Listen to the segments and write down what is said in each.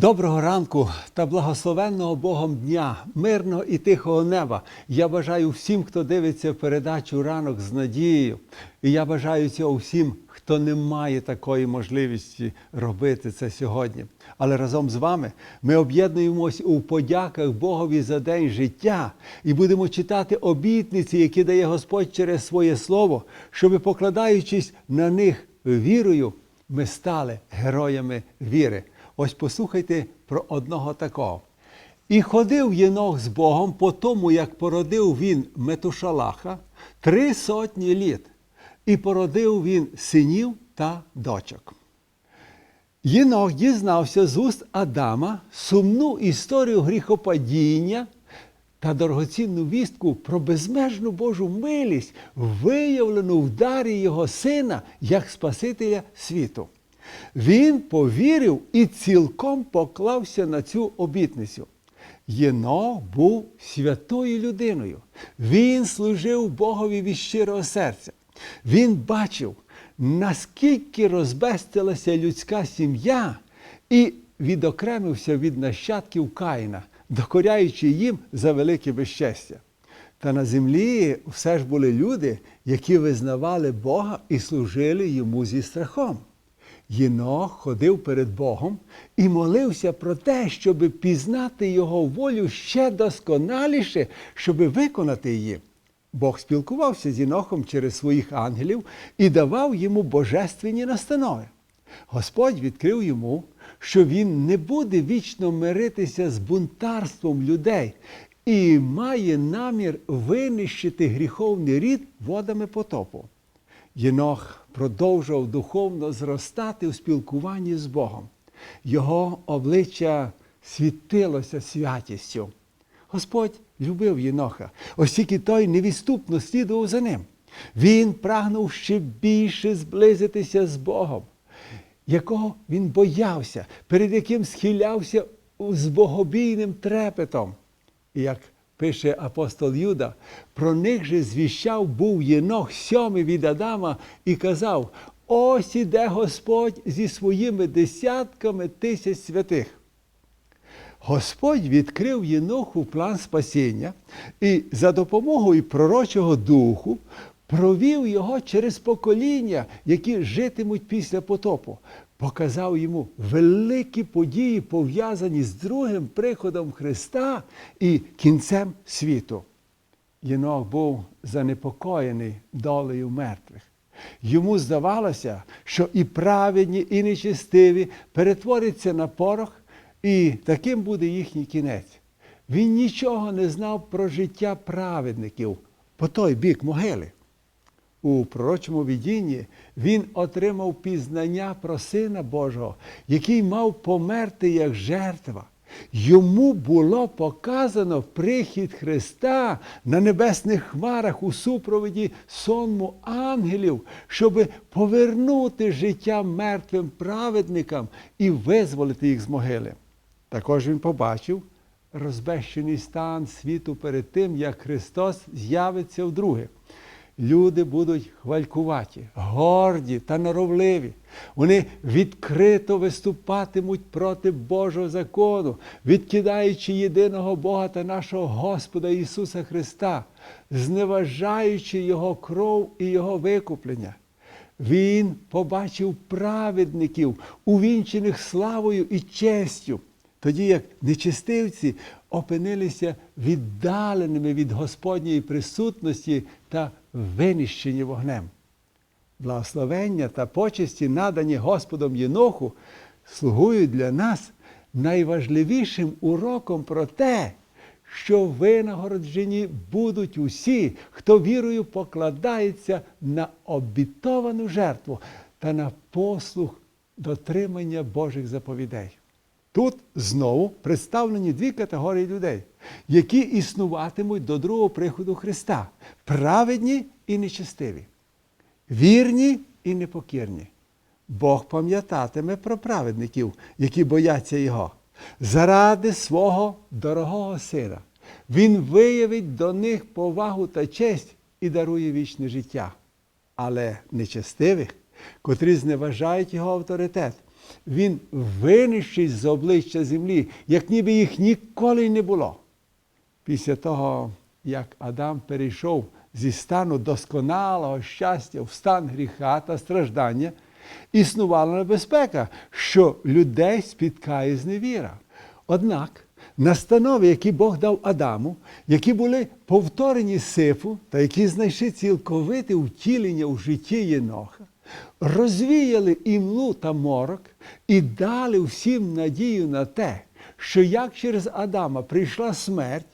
Доброго ранку та благословенного Богом дня, мирного і тихого неба. Я бажаю всім, хто дивиться передачу ранок з надією. І я бажаю цього всім, хто не має такої можливості робити це сьогодні. Але разом з вами ми об'єднуємось у подяках Богові за день життя і будемо читати обітниці, які дає Господь через своє слово, щоби, покладаючись на них вірою, ми стали героями віри. Ось послухайте про одного такого. І ходив Єнох з Богом по тому, як породив він Метушалаха три сотні літ, і породив він синів та дочок. Єнох дізнався з уст Адама сумну історію гріхопадіння та дорогоцінну вістку про безмежну Божу милість, виявлену в дарі його сина як Спасителя світу. Він повірив і цілком поклався на цю обітницю. Єнох був святою людиною. Він служив Богові від щирого серця. Він бачив, наскільки розбестилася людська сім'я і відокремився від нащадків Каїна, докоряючи їм за велике безчестя. Та на землі все ж були люди, які визнавали Бога і служили йому зі страхом. Єнох ходив перед Богом і молився про те, щоб пізнати Його волю ще досконаліше, щоб виконати її. Бог спілкувався з Єнохом через своїх ангелів і давав йому божественні настанови. Господь відкрив йому, що він не буде вічно миритися з бунтарством людей і має намір винищити гріховний рід водами потопу. Єнох продовжував духовно зростати у спілкуванні з Богом. Його обличчя світилося святістю. Господь любив Єноха, оскільки той невідступно слідував за ним. Він прагнув ще більше зблизитися з Богом, якого він боявся, перед яким схилявся з богобійним трепетом. І як пише апостол Юда, про них же звіщав був Єнох сьомий від Адама і казав: ось іде Господь зі своїми десятками тисяч святих. Господь відкрив Єноху план спасіння і за допомогою пророчого духу провів його через покоління, які житимуть після потопу, показав йому великі події, пов'язані з другим приходом Христа і кінцем світу. Єнох був занепокоєний долею мертвих. Йому здавалося, що і праведні, і нечестиві перетворяться на порох, і таким буде їхній кінець. Він нічого не знав про життя праведників по той бік могили. У пророчому відінні він отримав пізнання про Сина Божого, який мав померти як жертва. Йому було показано прихід Христа на небесних хмарах у супроводі сонму ангелів, щоб повернути життя мертвим праведникам і визволити їх з могили. Також він побачив розбещений стан світу перед тим, як Христос з'явиться вдруге. Люди будуть хвалькуваті, горді та норовливі. Вони відкрито виступатимуть проти Божого закону, відкидаючи єдиного Бога та нашого Господа Ісуса Христа, зневажаючи Його кров і Його викуплення. Він побачив праведників, увінчених славою і честю, тоді як нечистивці опинилися віддаленими від Господньої присутності та винищені вогнем. Благословення та почесті, надані Господом Єноху, слугують для нас найважливішим уроком про те, що винагороджені будуть усі, хто вірою покладається на обітовану жертву та на послуг дотримання Божих заповідей. Тут знову представлені дві категорії людей, які існуватимуть до другого приходу Христа праведні і нечестиві, вірні і непокірні. Бог пам'ятатиме про праведників, які бояться Його. Заради свого дорогого сина. Він виявить до них повагу та честь і дарує вічне життя. Але нечестивих, котрі зневажають його авторитет, він винищить з обличчя землі, як ніби їх ніколи й не було. Після того, як Адам перейшов зі стану досконалого щастя в стан гріха та страждання, існувала небезпека, що людей спіткає зневіра. Однак настанови, які Бог дав Адаму, які були повторені сифу та які знайшли цілковите втілення у житті Єноха, розвіяли імлу та морок і дали всім надію на те, що як через Адама прийшла смерть,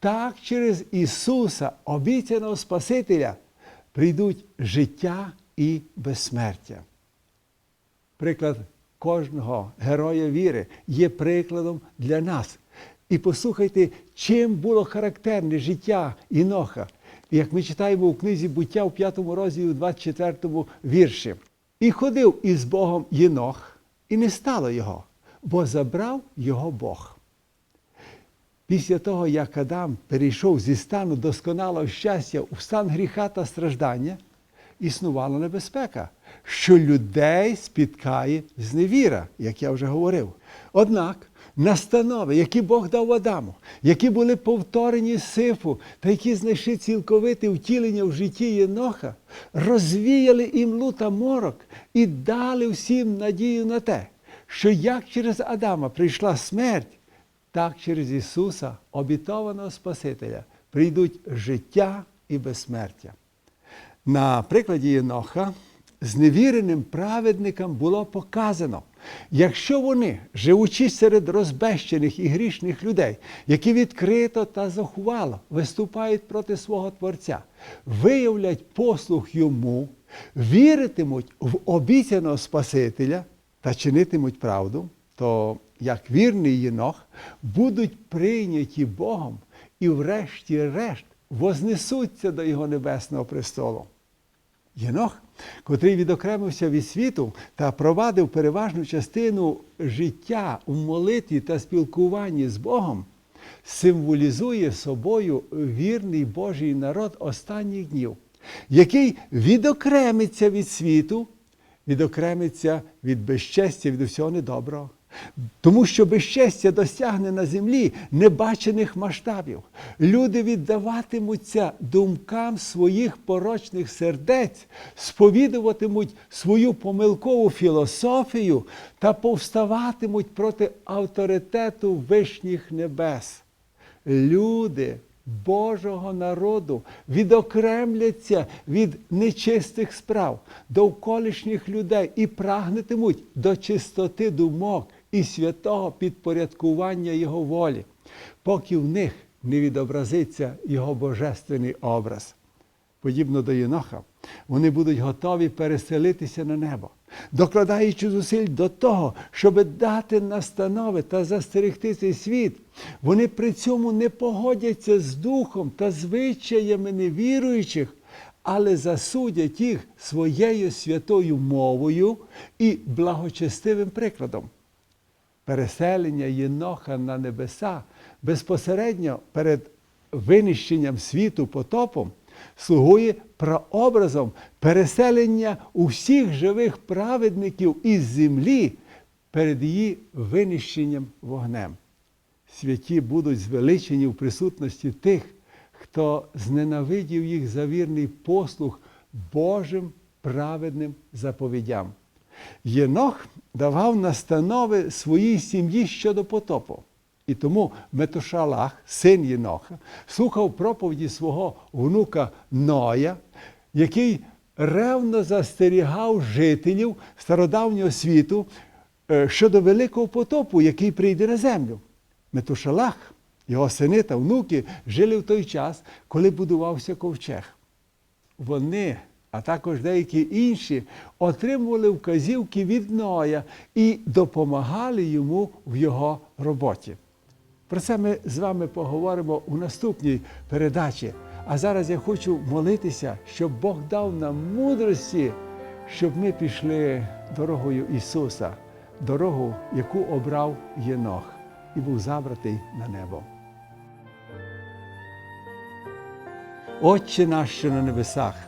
так через Ісуса, обіцяного Спасителя, прийдуть життя і безсмертя. Приклад кожного героя віри є прикладом для нас. І послухайте, чим було характерне життя Іноха. Як ми читаємо у книзі буття в 5 розділі, у 24 вірші. І ходив із Богом Єнох, і не стало його, бо забрав його Бог. Після того, як Адам перейшов зі стану досконалого щастя у стан гріха та страждання, існувала небезпека, що людей спіткає зневіра, як я вже говорив. Однак настанови, які Бог дав Адаму, які були повторені сифу та які знайшли цілковите втілення в житті Єноха, розвіяли імлу та морок і дали всім надію на те, що як через Адама прийшла смерть, так через Ісуса, обітованого Спасителя, прийдуть життя і безсмертя. На прикладі Єноха зневіреним праведникам було показано, якщо вони, живучи серед розбещених і грішних людей, які відкрито та захувало виступають проти свого Творця, виявлять послух йому, віритимуть в обіцяного Спасителя та чинитимуть правду, то як вірний Єнох, будуть прийняті Богом і, врешті-решт, вознесуться до Його небесного престолу. Єнох, котрий відокремився від світу та провадив переважну частину життя у молитві та спілкуванні з Богом, символізує собою вірний Божий народ останніх днів, який відокремиться від світу, відокремиться від безчестя, від усього недоброго. Тому що безчестя досягне на землі небачених масштабів. Люди віддаватимуться думкам своїх порочних сердець, сповідуватимуть свою помилкову філософію та повставатимуть проти авторитету вишніх небес. Люди Божого народу відокремляться від нечистих справ довколишніх людей і прагнетимуть до чистоти думок і святого підпорядкування Його волі, поки в них не відобразиться Його божественний образ. Подібно до Єноха, вони будуть готові переселитися на небо, докладаючи зусиль до того, щоб дати настанови та застерегти цей світ. Вони при цьому не погодяться з духом та звичаями невіруючих, але засудять їх своєю святою мовою і благочестивим прикладом. Переселення Єноха на небеса безпосередньо перед винищенням світу потопом слугує прообразом переселення усіх живих праведників із землі перед її винищенням вогнем. Святі будуть звеличені в присутності тих, хто зненавидів їх за вірний послух Божим праведним заповідям. Єнох давав настанови своїй сім'ї щодо потопу. І тому Метушалах, син Єноха, слухав проповіді свого внука Ноя, який ревно застерігав жителів стародавнього світу е, щодо великого потопу, який прийде на землю. Метушалах, його сини та внуки жили в той час, коли будувався ковчег. Вони, а також деякі інші, отримували вказівки від Ноя і допомагали йому в його роботі. Про це ми з вами поговоримо у наступній передачі. А зараз я хочу молитися, щоб Бог дав нам мудрості, щоб ми пішли дорогою Ісуса, дорогу, яку обрав Єнох, і був забратий на небо. Отче наш, що на небесах,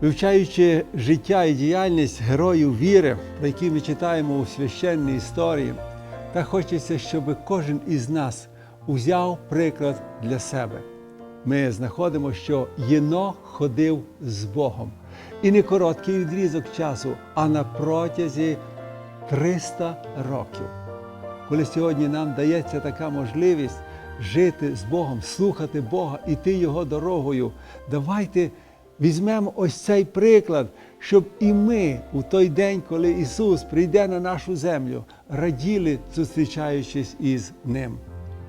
Вивчаючи життя і діяльність героїв віри, про які ми читаємо у священній історії, та хочеться, щоб кожен із нас узяв приклад для себе. Ми знаходимо, що Єнох ходив з Богом. І не короткий відрізок часу, а на протязі 300 років. Коли сьогодні нам дається така можливість жити з Богом, слухати Бога, іти Його дорогою, давайте візьмемо ось цей приклад, щоб і ми у той день, коли Ісус прийде на нашу землю, раділи, зустрічаючись із Ним.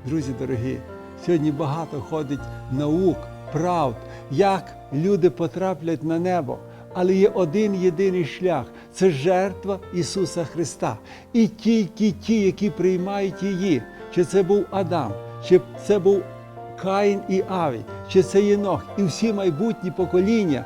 Друзі дорогі, сьогодні багато ходить наук, правд, як люди потраплять на небо. Але є один єдиний шлях це жертва Ісуса Христа. І тільки ті, які приймають її, чи це був Адам, чи це був Каїн і Аві, чи це Єнох, і всі майбутні покоління,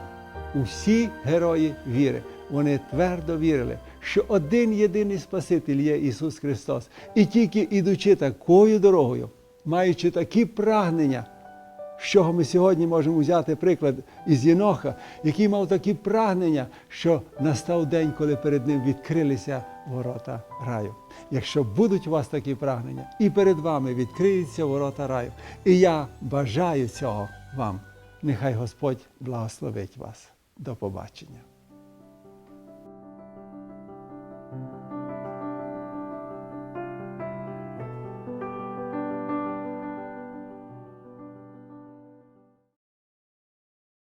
усі герої віри. Вони твердо вірили, що один єдиний Спаситель є Ісус Христос. І тільки ідучи такою дорогою, маючи такі прагнення, з чого ми сьогодні можемо взяти приклад із Єноха, який мав такі прагнення, що настав день, коли перед ним відкрилися ворота раю. Якщо будуть у вас такі прагнення, і перед вами відкриються ворота раю. І я бажаю цього вам. Нехай Господь благословить вас. До побачення.